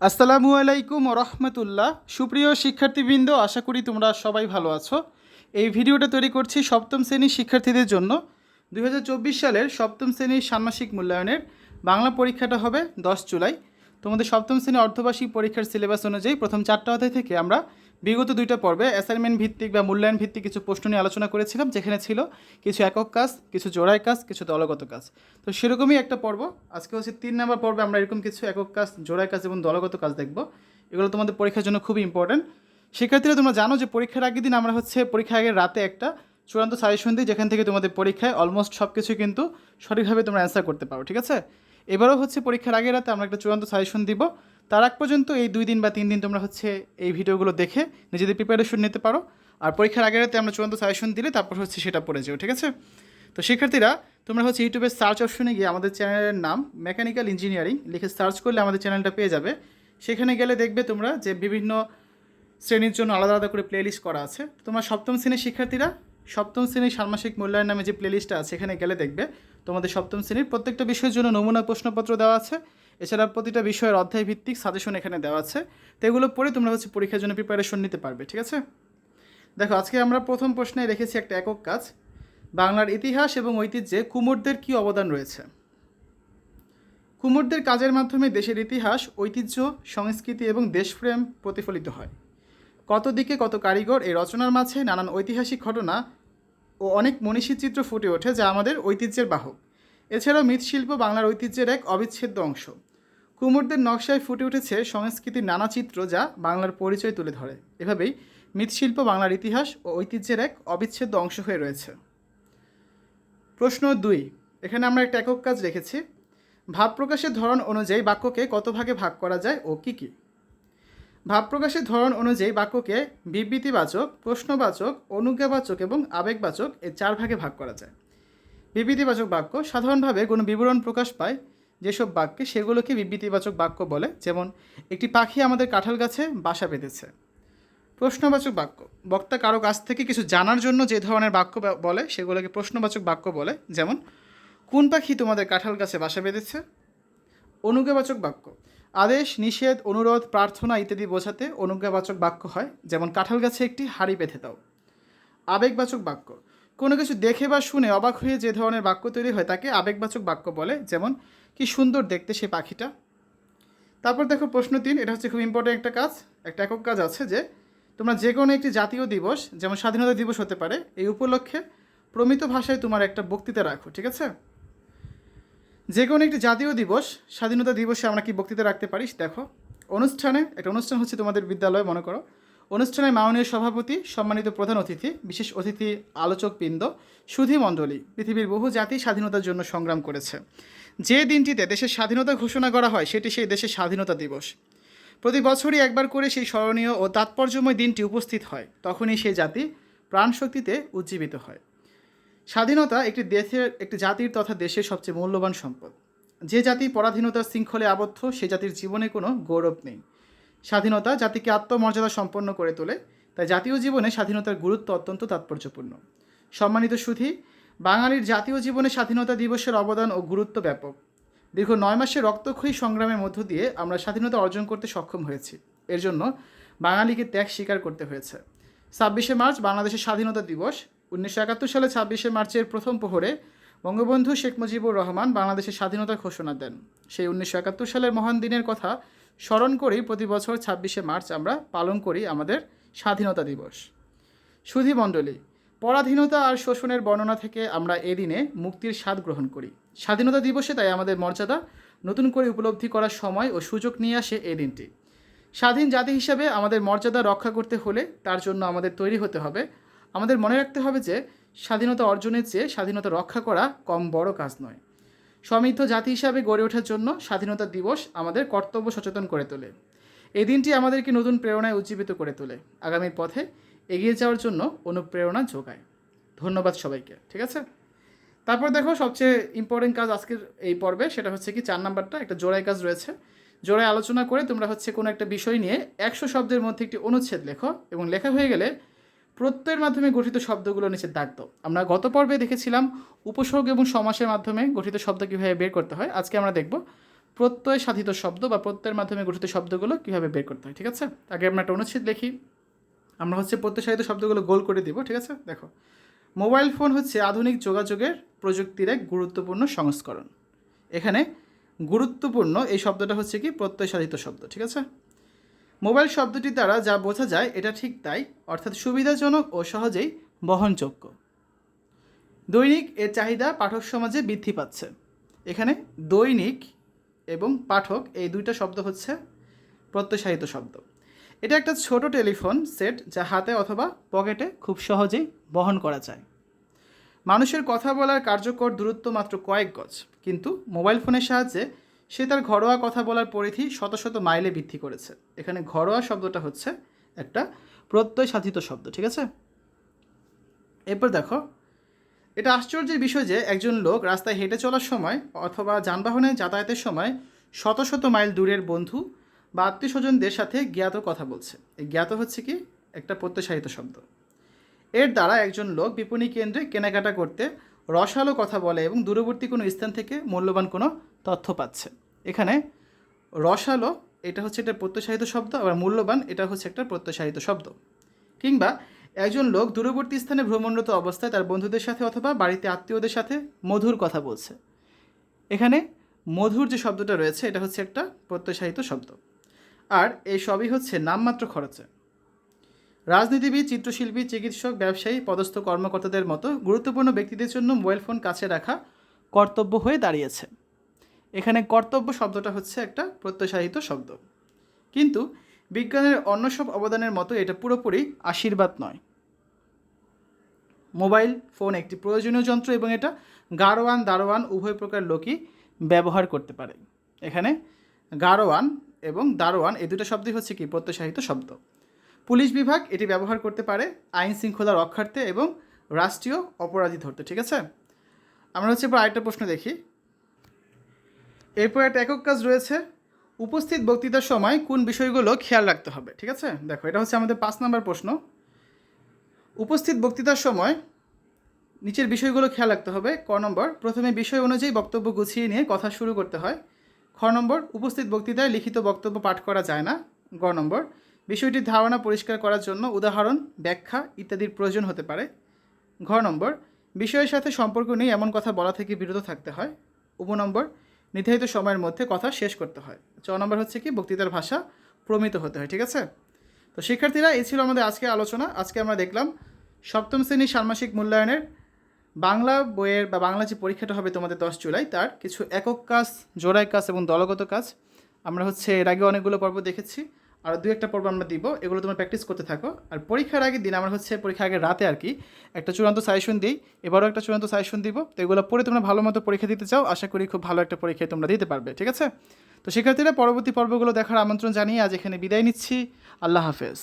আসসালামু আলাইকুম রহমতুল্লাহ। সুপ্রিয় শিক্ষার্থীবৃন্দ, আশা করি তোমরা সবাই ভালো আছো। এই ভিডিওটা তৈরি করছি সপ্তম শ্রেণির শিক্ষার্থীদের জন্য। দু হাজার চব্বিশ সালের সপ্তম শ্রেণির ষান্মাসিক মূল্যায়নের বাংলা পরীক্ষাটা হবে দশ জুলাই। তোমাদের সপ্তম শ্রেণি অর্ধবার্ষিক পরীক্ষার সিলেবাস অনুযায়ী প্রথম চারটা অধ্যায় থেকে আমরা বিগত দুইটা পর্বে অ্যাসাইনমেন্ট ভিত্তিক বা মূল্যায়ন ভিত্তিক কিছু প্রশ্ন নিয়ে আলোচনা করেছিলাম, যেখানে ছিল কিছু একক কাজ, কিছু জোড়ায় কাজ, কিছু দলগত কাজ। তো সেরকমই একটা পর্ব। আজকে হচ্ছে তিন নম্বর পর্বে আমরা এরকম কিছু একক কাজ, জোড়ায় কাজ এবং দলগত কাজ দেখব। এগুলো তোমাদের পরীক্ষার জন্য খুবই ইম্পর্ট্যান্ট শিক্ষার্থীরা তোমরা জানো যে পরীক্ষার আগের দিন আমরা হচ্ছে পরীক্ষার আগের রাতে একটা চূড়ান্ত সাজেশন দিই, যেখান থেকে তোমাদের পরীক্ষায় অলমোস্ট সব কিছু কিন্তু সঠিকভাবে তোমরা অ্যান্সার করতে পারো, ঠিক আছে? এবারও হচ্ছে পরীক্ষার আগের রাতে আমরা একটা চূড়ান্ত সাজেশন দিব। তার আগ পর্যন্ত এই দুই দিন বা তিন দিন তোমরা হচ্ছে এই ভিডিওগুলো দেখে নিজেদের প্রিপারেশন নিতে পারো। আর পরীক্ষার আগের রাতে আমরা চূড়ান্ত সাজেশন দিলে তারপর হচ্ছে সেটা পড়ে যাও, ঠিক আছে? তো শিক্ষার্থীরা, তোমরা হচ্ছে ইউটিউবের সার্চ অপশনে গিয়ে আমাদের চ্যানেলের নাম মেকানিক্যাল ইঞ্জিনিয়ারিং লিখে সার্চ করলে আমাদের চ্যানেলটা পেয়ে যাবে। সেখানে গেলে দেখবে তোমরা যে বিভিন্ন শ্রেণির জন্য আলাদা আলাদা করে প্লেলিস্ট করা আছে। তোমরা সপ্তম শ্রেণির শিক্ষার্থীরা, সপ্তম শ্রেণির ষান্মাসিক মূল্যায়ন নামে যে প্লেলিস্টটা আছে সেখানে গেলে দেখবে তোমাদের সপ্তম শ্রেণির প্রত্যেকটা বিষয়ের জন্য নমুনা প্রশ্নপত্র দেওয়া আছে। এছাড়া প্রতিটা বিষয়ের অধ্যায় ভিত্তিক সাজেশন এখানে দেওয়া আছে। তো এগুলো পড়ে তোমরা হচ্ছে পরীক্ষার জন্য প্রিপারেশন নিতে পারবে, ঠিক আছে? দেখো, আজকে আমরা প্রথম প্রশ্নে রেখেছি একটা একক কাজ। বাংলার ইতিহাস এবং ঐতিহ্যে কুমোরদের কী অবদান রয়েছে? কুমোরদের কাজের মাধ্যমে দেশের ইতিহাস, ঐতিহ্য, সংস্কৃতি এবং দেশপ্রেম প্রতিফলিত হয়। কত দিকে কত কারিগর এই রচনার মাঝে নানান ঐতিহাসিক ঘটনা ও অনেক মনীষী চিত্র ফুটে ওঠে যা আমাদের ঐতিহ্যের বাহক। এছাড়াও মৃৎশিল্প বাংলার ঐতিহ্যের এক অবিচ্ছেদ্য অংশ। কুমোরদের নকশায় ফুটে উঠেছে সংস্কৃতির নানা চিত্র যা বাংলার পরিচয় তুলে ধরে। এভাবেই মৃৎশিল্প বাংলার ইতিহাস ও ঐতিহ্যের এক অবিচ্ছেদ্য অংশ হয়ে রয়েছে। প্রশ্ন দুই, এখানে আমরা একটা একক কাজ রেখেছি। ভাব প্রকাশের ধরন অনুযায়ী বাক্যকে কত ভাগে ভাগ করা যায় ও কী কী? ভাব প্রকাশের ধরন অনুযায়ী বাক্যকে বিবৃতিবাচক, প্রশ্নবাচক, অনুজ্ঞাবাচক এবং আবেগবাচক এই চার ভাগে ভাগ করা যায়। বিবৃতিবাচক বাক্য সাধারণভাবে কোনো বিবরণ প্রকাশ পায় যেসব বাক্যে সেগুলোকে বিবৃতিবাচক বাক্য বলে, যেমন, একটি পাখি আমাদের কাঁঠাল গাছে বাসা বেঁধেছে। প্রশ্নবাচক বাক্য। বক্তা কারও কাছ থেকে কিছু জানার জন্য যে ধরনের বাক্য বলে, সেগুলোকে প্রশ্নবাচক বাক্য বলে, যেমন, কোন পাখি তোমাদের কাঁঠাল গাছে বাসা বেঁধেছে? অনুজ্ঞাবাচক বাক্য। আদেশ, নিষেধ, অনুরোধ, প্রার্থনা ইত্যাদি বোঝাতে অনুজ্ঞাবাচক বাক্য হয়, যেমন, কাঁঠাল গাছে একটি হাড়ি বেঁধে দাও। আবেগবাচক বাক্য। কোনো কিছু দেখে বা শুনে অবাক হয়ে যে ধরনের বাক্য তৈরি হয়, তাকে আবেগবাচক বাক্য বলে, যেমন কি সুন্দর দেখতে সে পাখিটা। তারপর দেখো প্রশ্ন তিন, এটা হচ্ছে খুব ইম্পর্টেন্ট একটা কাজ, একটা একক কাজ আছে যে, তোমরা যে কোনো একটি জাতীয় দিবস, যেমন স্বাধীনতা দিবস হতে পারে, এই উপলক্ষে প্রমিত ভাষায় তোমার একটা বক্তৃতা রাখো, ঠিক আছে? যে কোনো একটি জাতীয় দিবস, স্বাধীনতা দিবসে আমরা কি বক্তৃতা রাখতে পারিস দেখো। অনুষ্ঠানে, একটা অনুষ্ঠান হচ্ছে তোমাদের বিদ্যালয়ে, মনে করো। অনুষ্ঠানে মাননীয় সভাপতি, সম্মানিত প্রধান অতিথি, বিশেষ অতিথি আলোচকবৃন্দ, সুধী মণ্ডলী, পৃথিবীর বহু জাতি স্বাধীনতার জন্য সংগ্রাম করেছে। যে দিনটিতে দেশের স্বাধীনতা ঘোষণা করা হয়, সেটি সেই দেশের স্বাধীনতা দিবস। প্রতি বছরই একবার করে সেই স্মরণীয় ও তাৎপর্যময় দিনটি উপস্থিত হয়, তখনই সেই জাতি প্রাণশক্তিতে উজ্জীবিত হয়। স্বাধীনতা একটি দেশের, একটি জাতির তথা দেশের সবচেয়ে মূল্যবান সম্পদ। যে জাতি পরাধীনতার শৃঙ্খলে আবদ্ধ, সে জাতির জীবনে কোনো গৌরব নেই। স্বাধীনতা জাতিকে আত্মমর্যাদা সম্পন্ন করে তোলে, তাই জাতীয় জীবনে স্বাধীনতার গুরুত্ব অত্যন্ত তাৎপর্যপূর্ণ। সম্মানিত সুধী বাঙালির জাতীয় জীবনে স্বাধীনতা দিবসের অবদান ও গুরুত্ব ব্যাপক। দীর্ঘ নয় মাসের রক্তক্ষয়ী সংগ্রামের মধ্য দিয়ে আমরা স্বাধীনতা অর্জন করতে সক্ষম হয়েছি। এর জন্য বাঙালিকে ত্যাগ স্বীকার করতে হয়েছে। ছাব্বিশে মার্চ বাংলাদেশের স্বাধীনতা দিবস। উনিশশো একাত্তর সালে ছাব্বিশে মার্চের প্রথম প্রহরে বঙ্গবন্ধু শেখ মুজিবুর রহমান বাংলাদেশের স্বাধীনতার ঘোষণা দেন। সেই উনিশশো একাত্তর সালের মহান দিনের কথা স্মরণ করেই প্রতি বছর ছাব্বিশে মার্চ আমরা পালন করি আমাদের স্বাধীনতা দিবস। সুধী মণ্ডলী পরাধীনতা আর শোষণের বর্ণনা থেকে আমরা এদিনে মুক্তির স্বাদ গ্রহণ করি। স্বাধীনতা দিবসে তাই আমাদের মর্যাদা। নতুন করে উপলব্ধি করার সময় ও সুযোগ নিয়ে আসে এই দিনটি। স্বাধীন জাতি হিসাবে আমাদের মর্যাদা রক্ষা করতে হলে তার জন্য আমাদের তৈরি হতে হবে। আমাদের মনে রাখতে হবে যে স্বাধীনতা অর্জনের চেয়ে স্বাধীনতা রক্ষা করা কম বড় কাজ নয়। সমৃদ্ধ জাতি হিসাবে গড়ে ওঠার জন্য স্বাধীনতা দিবস আমাদের কর্তব্য সচেতন করে তোলে। এই দিনটি আমাদেরকে নতুন প্রেরণায় উজ্জীবিত করে তোলে। আগামীর পথে এগিয়ে যাওয়ার জন্য অনুপ্রেরণা যোগায়। ধন্যবাদ সবাইকে, ঠিক আছে? তারপর দেখো সবচেয়ে ইম্পর্টেন্ট কাজ আজকের এই পর্বে, সেটা হচ্ছে কি চার নাম্বারটা, একটা জোড়াই কাজ রয়েছে। জোড়ায় আলোচনা করে তোমরা হচ্ছে কোনো একটা বিষয় নিয়ে একশো শব্দের মধ্যে একটি অনুচ্ছেদ লেখো এবং লেখা হয়ে গেলে প্রত্যয়ের মাধ্যমে গঠিত শব্দগুলো নিচে দাগ দাও। আমরা গত পর্বে দেখেছিলাম উপসর্গ এবং সমাসের মাধ্যমে গঠিত শব্দ কীভাবে বের করতে হয়। আজকে আমরা দেখব প্রত্যয় সাধিত শব্দ বা প্রত্যয়ের মাধ্যমে গঠিত শব্দগুলো কীভাবে বের করতে হয়, ঠিক আছে? আগে আমরা একটা অনুচ্ছেদ লিখি। আমরা হচ্ছে প্রত্যয় সাধিত শব্দগুলো গোল করে দিব, ঠিক আছে? দেখো, মোবাইল ফোন হচ্ছে আধুনিক যোগাযোগের প্রযুক্তির এক গুরুত্বপূর্ণ সংস্করণ। এখানে গুরুত্বপূর্ণ এই শব্দটা হচ্ছে কি? প্রত্যয় সাধিত শব্দ, ঠিক আছে? মোবাইল শব্দটির দ্বারা যা বোঝা যায় এটা ঠিক তাই, অর্থাৎ সুবিধাজনক ও সহজেই বহনযোগ্য। দৈনিক এর চাহিদা পাঠক সমাজে বৃদ্ধি পাচ্ছে। এখানে দৈনিক এবং পাঠক এই দুইটা শব্দ হচ্ছে প্রত্যাশাহিত শব্দ। এটা একটা ছোট টেলিফোন সেট যা হাতে অথবা পকেটে খুব সহজেই বহন করা যায়। মানুষের কথা বলার কার্যকর দূরত্ব মাত্র কয়েক গজ, কিন্তু মোবাইল ফোনের সাহায্যে সে তার ঘরোয়া কথা বলার পরিধি শত শত মাইলে বৃদ্ধি করেছে। এখানে ঘরোয়া শব্দটা হচ্ছে একটা প্রত্যয় সাধিত শব্দ, ঠিক আছে? এরপর দেখো, এটা আশ্চর্যের বিষয় যে একজন লোক রাস্তায় হেঁটে চলার সময় অথবা যানবাহনে যাতায়াতের সময় শত শত মাইল দূরের বন্ধু বা আত্মীয় স্বজনদের সাথে জ্ঞাত কথা বলছে। এই জ্ঞাত হচ্ছে কি? একটা প্রত্যাশায়িত শব্দ। এর দ্বারা একজন লোক বিপণী কেন্দ্রে কেনাকাটা করতে রসালো কথা বলে এবং দূরবর্তী কোনো স্থান থেকে মূল্যবান কোনো তথ্য পাচ্ছে। এখানে রসালো, এটা হচ্ছে একটা প্রত্যাশাহিত শব্দ, আবার মূল্যবান, এটা হচ্ছে একটা প্রত্যাশাহিত শব্দ। কিংবা একজন লোক দূরবর্তী স্থানে ভ্রমণরত অবস্থায় তার বন্ধুদের সাথে অথবা বাড়িতে আত্মীয়দের সাথে মধুর কথা বলছে। এখানে মধুর যে শব্দটা রয়েছে, এটা হচ্ছে একটা প্রত্যাশাহিত শব্দ। আর এই সবই হচ্ছে নামমাত্র খরচে। রাজনীতিবিদ, চিত্রশিল্পী, চিকিৎসক, ব্যবসায়ী, পদস্থ কর্মকর্তাদের মতো গুরুত্বপূর্ণ ব্যক্তিদের জন্য মোবাইল ফোন কাছে রাখা কর্তব্য হয়ে দাঁড়িয়েছে। এখানে কর্তব্য শব্দটা হচ্ছে একটা প্রত্যাশাহিত শব্দ। কিন্তু বিজ্ঞানের অন্য সব অবদানের মতো এটা পুরোপুরি আশীর্বাদ নয়। মোবাইল ফোন একটি প্রয়োজনীয় যন্ত্র এবং এটা গারোয়ান দারোয়ান উভয় প্রকার লোকই ব্যবহার করতে পারে। এখানে গারোয়ান এবং দারোয়ান, এই দুটো শব্দই হচ্ছে কি? প্রত্যাশাহিত শব্দ। পুলিশ বিভাগ এটি ব্যবহার করতে পারে আইন শৃঙ্খলা রক্ষার্থে এবং রাষ্ট্রীয় অপরাধী ধরতে, ঠিক আছে? আমরা হচ্ছে এবার আরেকটা প্রশ্ন দেখি। এরপর একটা একক কাজ রয়েছে। উপস্থিত বক্তৃতার সময় কোন বিষয়গুলো খেয়াল রাখতে হবে, ঠিক আছে? দেখো, এটা হচ্ছে আমাদের পাঁচ নম্বর প্রশ্ন। উপস্থিত বক্তৃতার সময় নিচের বিষয়গুলো খেয়াল রাখতে হবে। ক নম্বর, প্রথমে বিষয় অনুযায়ী বক্তব্য গুছিয়ে নিয়ে কথা শুরু করতে হয়। খ নম্বর, উপস্থিত বক্তৃতায় লিখিত বক্তব্য পাঠ করা যায় না। গ নম্বর, বিষয়টির ধারণা পরিষ্কার করার জন্য উদাহরণ, ব্যাখ্যা ইত্যাদির প্রয়োজন হতে পারে। ঘ নম্বর, বিষয়ের সাথে সম্পর্ক নেই এমন কথা বলা থেকে বিরত থাকতে হয়। উপ নম্বর, নির্ধারিত সময়ের মধ্যে কথা শেষ করতে হয়। চ নম্বর হচ্ছে কি, বক্তৃতার ভাষা প্রমিত হতে হয়, ঠিক আছে? তো শিক্ষার্থীরা, এই ছিল আমাদের আজকে আলোচনা। আজকে আমরা দেখলাম সপ্তম শ্রেণির ষান্মাসিক মূল্যায়নের বাংলা বইয়ের বা বাংলা যে পরীক্ষাটা হবে তোমাদের দশ জুলাই, তার কিছু একক কাজ জোড়াই কাজ এবং দলগত কাজ। আমরা হচ্ছে এর আগে অনেকগুলো পর্ব দেখেছি, আর দু একটা পর্ব আমরা দিব, এগুলো তোমরা প্র্যাকটিস করতে থাকো। আর পরীক্ষার আগের দিন আমরা হচ্ছে পরীক্ষার আগে রাতে আর কি একটা চূড়ান্ত সাজেশন দিই, এবারও একটা চূড়ান্ত সাজেশন দিব। তো এগুলো পড়ে তোমরা ভালো মতো পরীক্ষা দিতে চাও, আশা করি খুব ভালো একটা পরীক্ষায় তোমরা দিতে পারবে, ঠিক আছে? তো শিক্ষার্থীরা, পরবর্তী পর্বগুলো দেখার আমন্ত্রণ জানিয়ে আজ এখানে বিদায় নিচ্ছি। আল্লাহ হাফেজ।